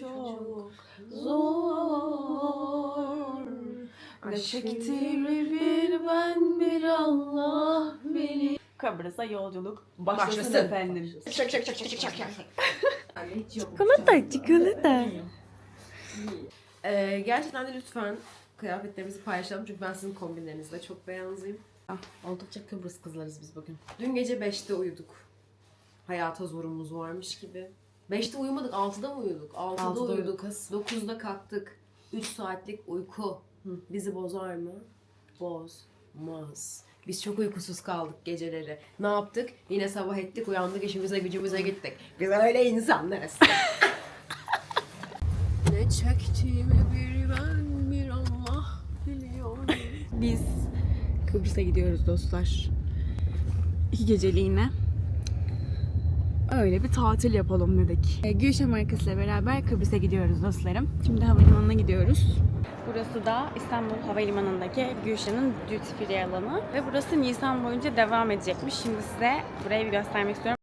çok zor Ne bir ben bir Allah bilir Kıbrıs'a yolculuk başlasın, Başlasın. efendim. Şak şak şak şak şak şak. Çikolata, çikolata. Ee, gerçekten de lütfen kıyafetlerimizi paylaşalım çünkü ben sizin kombinlerinizle çok beğenliyim. Ah, oldukça Kıbrıs kızlarız biz bugün. Dün gece 5'te uyuduk. Hayata zorumuz varmış gibi. 5'te uyumadık, 6'da mı uyuduk? 6'da, Altıda uyuduk, kız. 9'da kalktık. 3 saatlik uyku bizi bozar mı? Bozmaz. Biz çok uykusuz kaldık geceleri. Ne yaptık? Yine sabah ettik, uyandık, işimize gücümüze gittik. Biz öyle insanlarız. ne çektiğimi bir ben bir Allah biliyor. Biz Kıbrıs'a gidiyoruz dostlar. İki geceliğine. Öyle bir tatil yapalım dedik. E, Gülşen markasıyla beraber Kıbrıs'a gidiyoruz dostlarım. Şimdi havalimanına gidiyoruz. Burası da İstanbul Havalimanı'ndaki Gülşen'in duty free alanı. Ve burası Nisan boyunca devam edecekmiş. Şimdi size burayı bir göstermek istiyorum.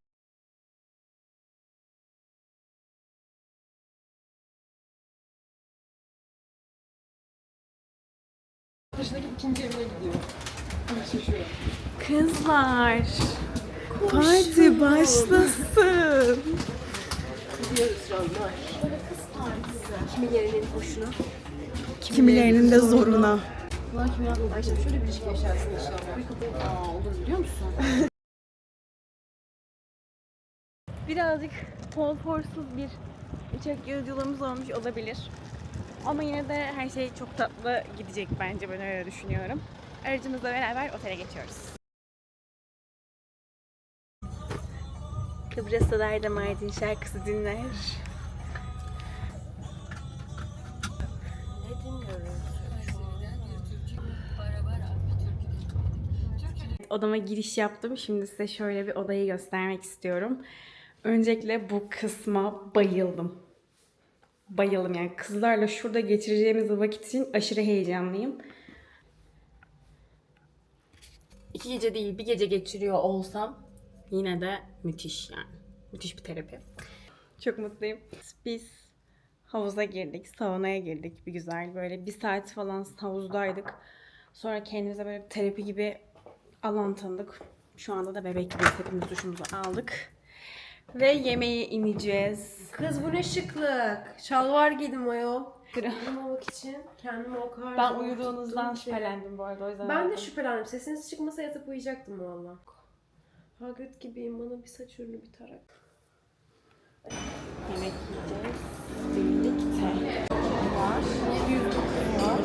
Kızlar, parti başlasın. Gidiyoruz. Kimilerinin hoşuna. Kimilerinin de zoruna. Ulan kim yapmadı? Ayşem şöyle bir ilişki yaşarsın inşallah. Aa olur biliyor musun? Birazcık konforsuz bir uçak yolculuğumuz olmuş olabilir. Ama yine de her şey çok tatlı gidecek bence ben öyle düşünüyorum. Aracımızla beraber otele geçiyoruz. Kıbrıslılar da Mardin şarkısı dinler. Odama giriş yaptım. Şimdi size şöyle bir odayı göstermek istiyorum. Öncelikle bu kısma bayıldım. Bayıldım yani kızlarla şurada geçireceğimiz vakit için aşırı heyecanlıyım. İki gece değil bir gece geçiriyor olsam yine de müthiş yani. Müthiş bir terapi. Çok mutluyum. Biz havuza girdik, saunaya girdik bir güzel. Böyle bir saat falan havuzdaydık. Sonra kendimize böyle bir terapi gibi alan tanıdık. Şu anda da bebek gibi hepimiz duşumuzu aldık. Ve yemeğe ineceğiz. Kız bu ne şıklık. Şalvar giydim ayol. Uyumamak için kendimi o kadar Ben uyuduğunuzdan şüphelendim bu arada o yüzden. Ben de şüphelendim. Sesiniz çıkmasa yatıp uyuyacaktım valla. Hagrid gibiyim. Bana bir saç ürünü bir tarak. Yemek yiyeceğiz. Birlikte. Var. 109 var.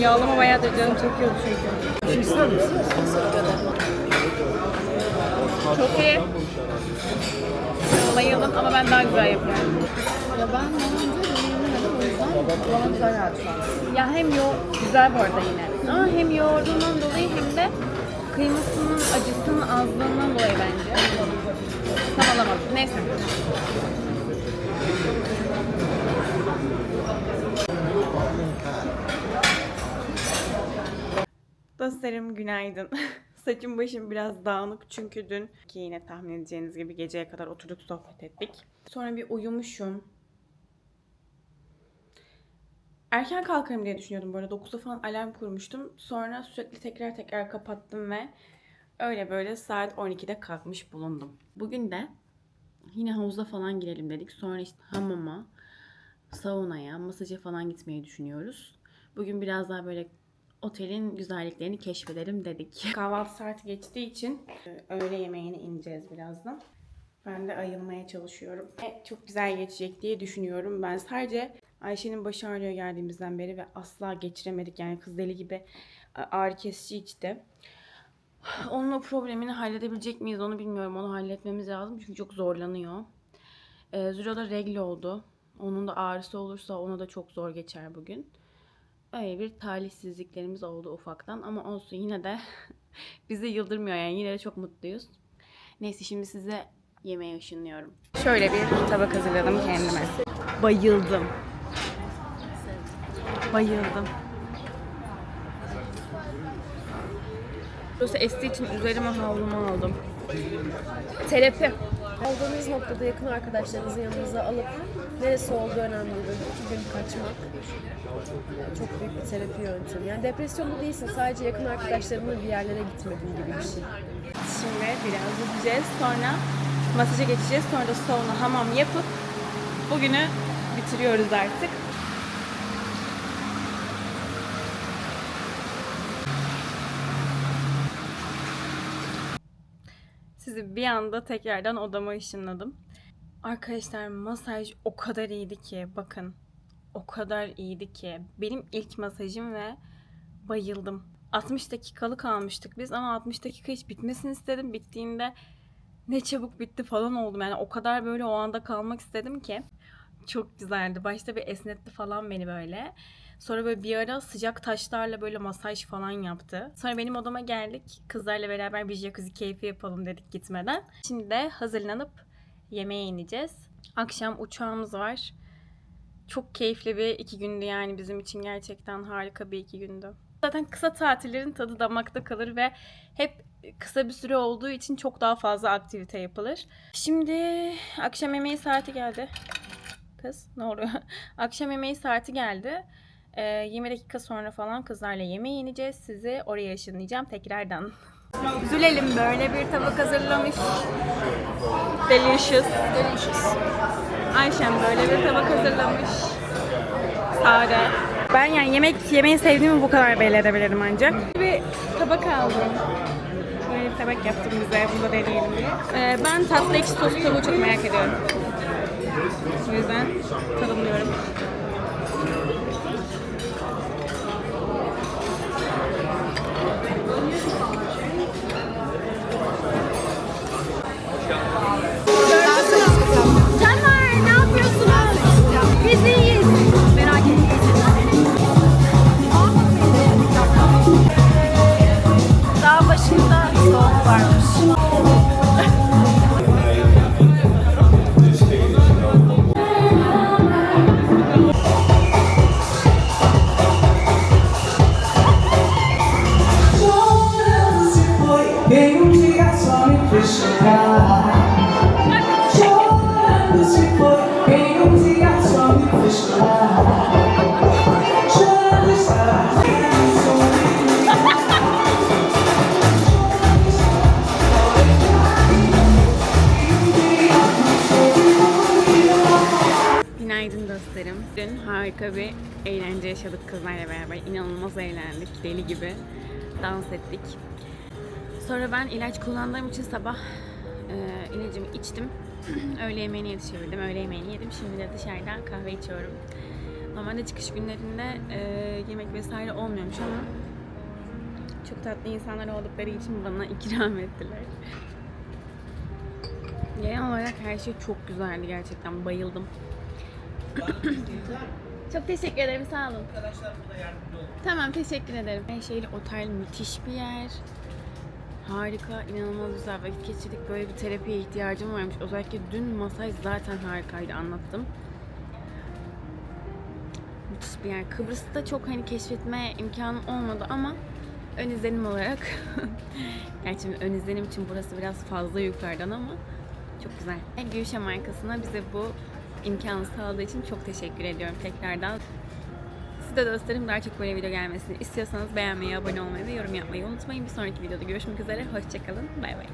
Yağlama bayağıdır canım çekiyordu çünkü. Çok iyi. Bayıldım ama ben daha güzel yapıyorum. Ya ben daha önce bana güzel geldi şu an. Ya hem yo güzel bu arada yine. Ama hem yoğurdundan dolayı hem de kıymasının acısının azlığından dolayı bence. Tam alamadım. Neyse. Dostlarım günaydın. Saçım başım biraz dağınık çünkü dün ki yine tahmin edeceğiniz gibi geceye kadar oturduk sohbet ettik. Sonra bir uyumuşum. Erken kalkarım diye düşünüyordum arada. 9'da falan alarm kurmuştum. Sonra sürekli tekrar tekrar kapattım ve öyle böyle saat 12'de kalkmış bulundum. Bugün de yine havuza falan girelim dedik. Sonra işte hamama, saunaya, masaja falan gitmeyi düşünüyoruz. Bugün biraz daha böyle otelin güzelliklerini keşfedelim dedik. Kahvaltı saati geçtiği için e, öğle yemeğine ineceğiz birazdan. Ben de ayılmaya çalışıyorum. Ve çok güzel geçecek diye düşünüyorum. Ben sadece Ayşe'nin başı ağrıyor geldiğimizden beri ve asla geçiremedik. Yani kız deli gibi e, ağrı kesici içti. Onun o problemini halledebilecek miyiz onu bilmiyorum. Onu halletmemiz lazım çünkü çok zorlanıyor. Ee, Züro da regl oldu. Onun da ağrısı olursa ona da çok zor geçer bugün. Öyle bir talihsizliklerimiz oldu ufaktan ama olsun yine de bizi yıldırmıyor yani yine de çok mutluyuz. Neyse şimdi size yemeğe ışınlıyorum. Şöyle bir tabak hazırladım kendime. Bayıldım. Bayıldım. Burası estiği için üzerime havlumu aldım. Terapi. Olduğunuz noktada yakın arkadaşlarınızı yanınıza alıp neresi olduğu önemli değil. İki gün kaçmak çok büyük bir terapi yöntemi. Yani depresyonda değilsin. Sadece yakın arkadaşlarınla bir yerlere gitmedin gibi bir şey. Şimdi biraz gideceğiz. Sonra masaja geçeceğiz. Sonra da sauna, hamam yapıp bugünü bitiriyoruz artık. Sizi bir anda tekrardan odama ışınladım. Arkadaşlar masaj o kadar iyiydi ki bakın. O kadar iyiydi ki. Benim ilk masajım ve bayıldım. 60 dakikalık almıştık biz ama 60 dakika hiç bitmesini istedim. Bittiğinde ne çabuk bitti falan oldum. Yani o kadar böyle o anda kalmak istedim ki. Çok güzeldi. Başta bir esnetti falan beni böyle. Sonra böyle bir ara sıcak taşlarla böyle masaj falan yaptı. Sonra benim odama geldik. Kızlarla beraber bir jacuzzi keyfi yapalım dedik gitmeden. Şimdi de hazırlanıp yemeğe ineceğiz. Akşam uçağımız var. Çok keyifli bir iki gündü yani bizim için gerçekten harika bir iki gündü. Zaten kısa tatillerin tadı damakta kalır ve hep kısa bir süre olduğu için çok daha fazla aktivite yapılır. Şimdi akşam yemeği saati geldi. Kız ne oluyor? akşam yemeği saati geldi. Ee, 20 dakika sonra falan kızlarla yemeğe ineceğiz. Sizi oraya ışınlayacağım tekrardan. Zülelim böyle bir tabak hazırlamış. Delicious. Delicious. Ayşem böyle bir tabak hazırlamış. Sade. Ben yani yemek yemeyi sevdiğimi bu kadar belli edebilirim ancak. Bir tabak aldım. Böyle bir tabak yaptım bize. Bunu da deneyelim diye. Ee, ben tatlı ekşi sos tavuğu çok merak ediyorum. O yüzden tadımlıyorum. Harika bir eğlence yaşadık kızlarla beraber. İnanılmaz eğlendik. Deli gibi dans ettik. Sonra ben ilaç kullandığım için sabah e, ilacımı içtim. Öğle yemeğini yetişebildim. Öğle yemeğini yedim. Şimdi de dışarıdan kahve içiyorum. Normalde çıkış günlerinde e, yemek vesaire olmuyormuş ama çok tatlı insanlar oldukları için bana ikram ettiler. Genel olarak her şey çok güzeldi gerçekten. Bayıldım. Çok teşekkür ederim. Sağ olun. Tamam teşekkür ederim. Her şeyle otel müthiş bir yer. Harika, inanılmaz güzel vakit geçirdik. Böyle bir terapiye ihtiyacım varmış. Özellikle dün masaj zaten harikaydı anlattım. Müthiş bir yer. Kıbrıs'ta çok hani keşfetme imkanım olmadı ama ön izlenim olarak gerçi ön izlenim için burası biraz fazla yukarıdan ama çok güzel. Gülşah markasına bize bu imkanı sağladığı için çok teşekkür ediyorum tekrardan. Siz de dostlarım daha çok böyle video gelmesini istiyorsanız beğenmeyi, abone olmayı ve yorum yapmayı unutmayın. Bir sonraki videoda görüşmek üzere. Hoşçakalın. Bay bay.